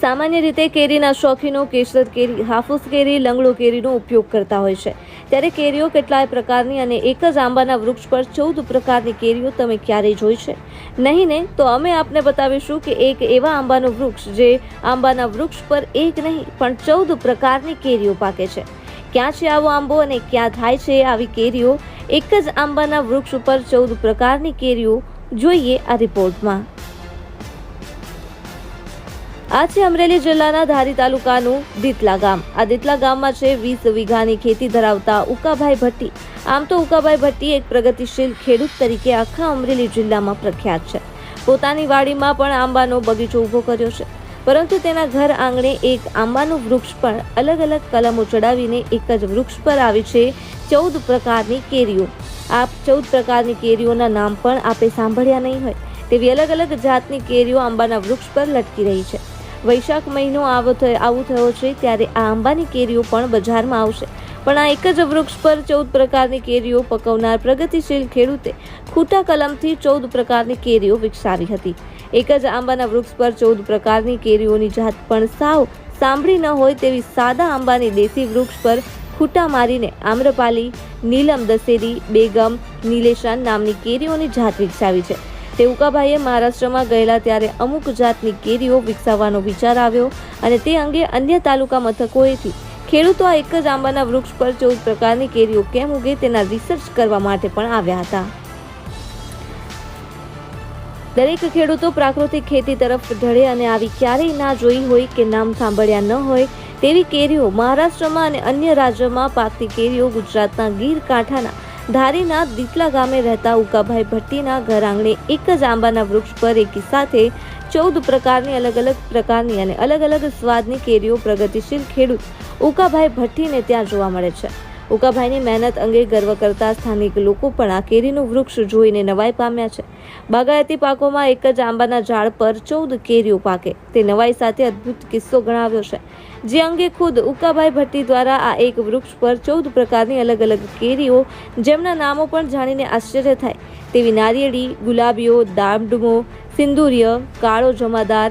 સામાન્ય રીતે કેરીના શોખીનો, કેસર કેરી, હાફૂસ કેરી, લંગડો કેરીનો ઉપયોગ કરતા હોય છે. ત્યારે કેરીઓ કેટલાય પ્રકારની અને એક જ આંબાના વૃક્ષ પર ચૌદ પ્રકારની કેરીઓ તમે ક્યારેય જોઈ છે? નહીં ને, તો અમે આપને બતાવીશું કે એક એવા આંબાનું વૃક્ષ જે આંબાના વૃક્ષ પર એક નહીં, પણ ચૌદ પ્રકારની કેરીઓ પાકે છે. ક્યાં છે આવો આંબો અને ક્યાં થાય છે આવી કેરીઓ? એક જ આંબાના વૃક્ષ ઉપર ચૌદ પ્રકારની કેરીઓ જોઈએ આ રિપોર્ટમાં. આ છે અમરેલી જિલ્લાના ધારી તાલુકાનું દીતલા ગામ. આ દીતલા ગામમાં છે વીસ વીઘાની ખેતી ધરાવતા ઉકાભાઈ ભટ્ટી. આમ તો ઉકાભાઈ ભટ્ટી એક પ્રગતિશીલ ખેડૂત તરીકે આખા અમરેલી જિલ્લામાં પ્રખ્યાત છે. પોતાની વાડીમાં પણ આંબાનો બગીચો ઊભો કર્યો છે. પરંતુ તેના ઘર આંગણે એક આંબાનું વૃક્ષ પણ અલગ અલગ કલમો ચડાવીને એક જ વૃક્ષ પર આવી છે ચૌદ પ્રકારની કેરીઓ. આ ચૌદ પ્રકારની કેરીઓના નામ પણ આપે સાંભળ્યા નહીં હોય. તેવી અલગ અલગ જાતની કેરીઓ આંબાના વૃક્ષ પર લટકી રહી છે. વૈશાખ મહિનો આવો થયો, આવું થયો છે, ત્યારે આ આંબાની કેરીઓ પણ બજારમાં આવશે. પણ આ એક જ વૃક્ષ પર ચૌદ પ્રકારની કેરીઓ પકવનાર પ્રગતિશીલ ખેડૂતે ખૂટા કલમથી ચૌદ પ્રકારની કેરીઓ વિકસાવી હતી. એક જ આંબાના વૃક્ષ પર ચૌદ પ્રકારની કેરીઓની જાત પણ સાવ સાંભળી ન હોય તેવી સાદા આંબાની દેશી વૃક્ષ પર ખૂટા મારીને આમ્રપાલી, નીલમ દશેરી, બેગમ, નીલેશાન નામની કેરીઓની જાત વિકસાવી છે. તે ઉકાભાઈએ મહારાષ્ટ્રમાં ગયેલા ત્યારે અમુક જાતની કેરીઓ વિકસાવવાનો વિચાર આવ્યો અને તે અંગે અન્ય તાલુકા મથકોએથી ખેડૂતો આ એક જ આંબાના વૃક્ષ પર ચૌદ પ્રકારની કેરીઓ કેમ ઉગે તેના રિસર્ચ કરવા માટે પણ આવ્યા હતા. દરેક ખેડૂતો પ્રાકૃતિક ખેતી તરફ ઢળે અને આવી ક્યારેય ના જોઈ હોય કે નામ સાંભળ્યા ન હોય તેવી કેરીઓ મહારાષ્ટ્રમાં અને અન્ય રાજ્યોમાં પાકતી કેરીઓ ગુજરાતના ગીર કાંઠાના ધારીના દીતલા ગામે રહેતા ઉકાભાઈ ભટ્ટીના ઘર આંગણે એક જ આંબાના વૃક્ષ પર એકી સાથે ચૌદ પ્રકારની અલગ અલગ પ્રકારની અને અલગ અલગ સ્વાદની કેરીઓ પ્રગતિશીલ ખેડૂત ઉકાભાઈ ભટ્ટીને ત્યાં જોવા મળે છે. ઉકાભાઈની મહેનત અંગે ગર્વ કરતા સ્થાનિક લોકો પણ આ કેરીનું વૃક્ષ જોઈને નવાઈ પામ્યા છે. બાગાયતી પાકોમાં એક જ આંબાના ઝાડ પર ચૌદ કેરીઓ પાકે. તે નવાઈ સાથે અદ્ભુત કિસ્સો ગણાવ્યો છે. જે અંગે ખુદ ઉકાભાઈ ભટ્ટી દ્વારા આ એક વૃક્ષ પર ચૌદ પ્રકારની અલગ અલગ કેરીઓ, જેમના નામો પણ જાણીને આશ્ચર્ય થાય. તેવી નારિયેળી, ગુલાબીઓ દામડુમો સિંદુરિય, કાળો જમાદાર,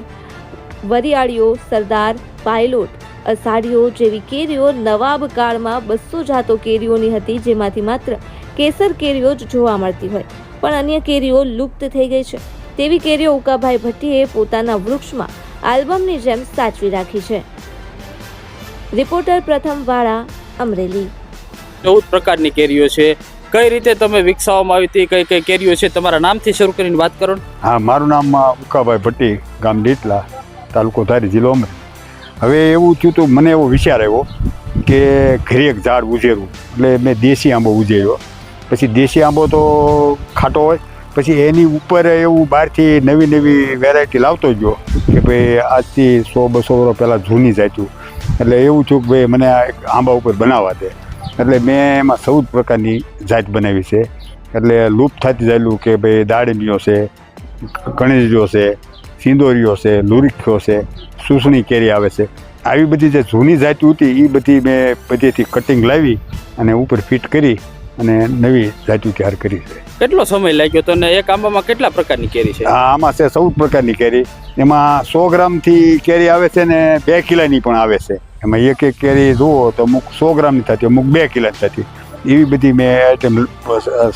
વરિયાળીઓ, સરદાર, પાયલોટ અષાઢીઓ જેવી કેરીઓ નવાબ કાળમાં બસો જાતો કેરીઓની હતી જેમાંથી માત્ર કેસર કેરીઓ જ જોવા મળતી હોય. પણ અન્ય કેરીઓ લુપ્ત થઈ ગઈ છે. તેવી કેરીઓ ઉકાભાઈ ભટ્ટીએ પોતાના વૃક્ષમાં આલ્બમની જેમ સાચવી રાખી છે. રિપોર્ટર પ્રથમ વાળા અમરેલી. ચૌદ પ્રકારની કેરીઓ છે. કઈ રીતે તમે વિકસાવવામાં આવી હતી? કઈ કઈ કેરીઓ છે? તમારા નામથી શરૂ કરીને વાત કરો હા મારું નામ ઉકાભાઈ ભટ્ટી ગામ ડીટલા તાલુકો ધારી જિલ્લો અમરેલી. હવે એવું થયું હતું મને એવો વિચાર આવ્યો કે ઘરે એક ઝાડ ઉજેરું. એટલે મેં દેશી આંબો ઉજેર્યો. પછી દેશી આંબો તો ખાટો હોય. પછી એની ઉપર એવું બહારથી નવી નવી વેરાયટી લાવતો ગયો કે ભાઈ આજથી સો બસો વર્ષ પહેલાં જૂની જાત્યું એટલે એવું થયું કે ભાઈ મને આ આંબા ઉપર બનાવવા દે. એટલે મેં એમાં ચૌદ પ્રકારની જાત બનાવી છે. એટલે લુપ્ત થતી જાયેલું કે ભાઈ દાડમીઓ છે કણેજો છે સિંદોરીઓ છે લુરીખ્યો છે સૂસણી કેરી આવે છે. આવી બધી જે જૂની જાતિ હતી એ બધી મેં બધીથી કટિંગ લાવી અને ઉપર ફિટ કરી અને નવી જાતિ તૈયાર કરી છે. કેટલો સમય લાગ્યો તો ને એક આંબામાં કેટલા પ્રકારની કેરી છે? આમાં છે ચૌદ પ્રકારની કેરી. એમાં સો ગ્રામથી કેરી આવે છે ને બે કિલાની પણ આવે છે. એમાં એક એક કેરી જુઓ તો અમુક સો ગ્રામની થતી અમુક બે કિલાની થતી. એવી બધી મેં આઈટમ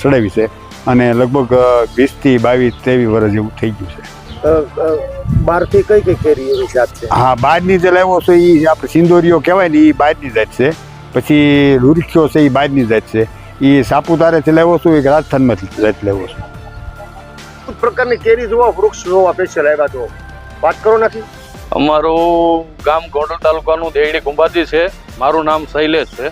સડાવી છે. અને લગભગ વીસથી બાવીસ ત્રેવીસ વર્ષ જેવું થઈ ગયું છે. બહારથી કઈ કઈ કેરી એવી જાત છે? હા બહારની જે લાવ્યો છે એ આપણે સિંદોરીઓ કહેવાય ને એ બહારની જાત છે. પછી લુરખ્યો છે એ બહારની જાત છે. એ સાપુતારેથી લાવ્યો છું એક રાજસ્થાનમાંથી જાત લાવ્યો છું. પ્રકારની કેરી જોવા વૃક્ષ જોવા સ્પેશિયલ આવ્યા છો વાત કરો નથી? અમારું ગામ ગોંડલ તાલુકાનું દેવડી કુંભાજી છે. મારું નામ શૈલેષ છે.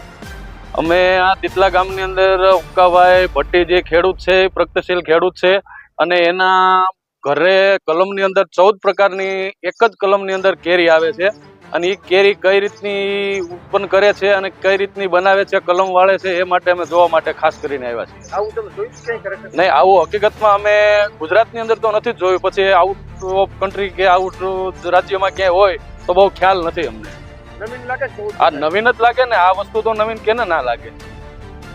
અમે આ તિતલા ગામની અંદર ઉકાભાઈ ભટ્ટી જે ખેડૂત છે એ પ્રગતિશીલ ખેડૂત છે. અને એના ઘરે કલમની અંદર ચૌદ પ્રકારની એક જ કલમની અંદર કેરી આવે છે. અને એ કેરી કઈ રીતની ઉત્પન્ન કરે છે અને કઈ રીતની બનાવે છે કલમ વાળે છે એ માટે અમે જોવા માટે ખાસ કરીને આવ્યા છીએ. આવું તમે જોયું નહીં આવું હકીકતમાં અમે ગુજરાતની અંદર તો નથી જોયું. પછી આઉટ ઓફ કન્ટ્રી કે આઉટ રાજ્યમાં ક્યાંય હોય તો બહુ ખ્યાલ નથી અમને. નવીન લાગે આ નવીન જ લાગે ને આ વસ્તુ તો નવીન કેને ના લાગે?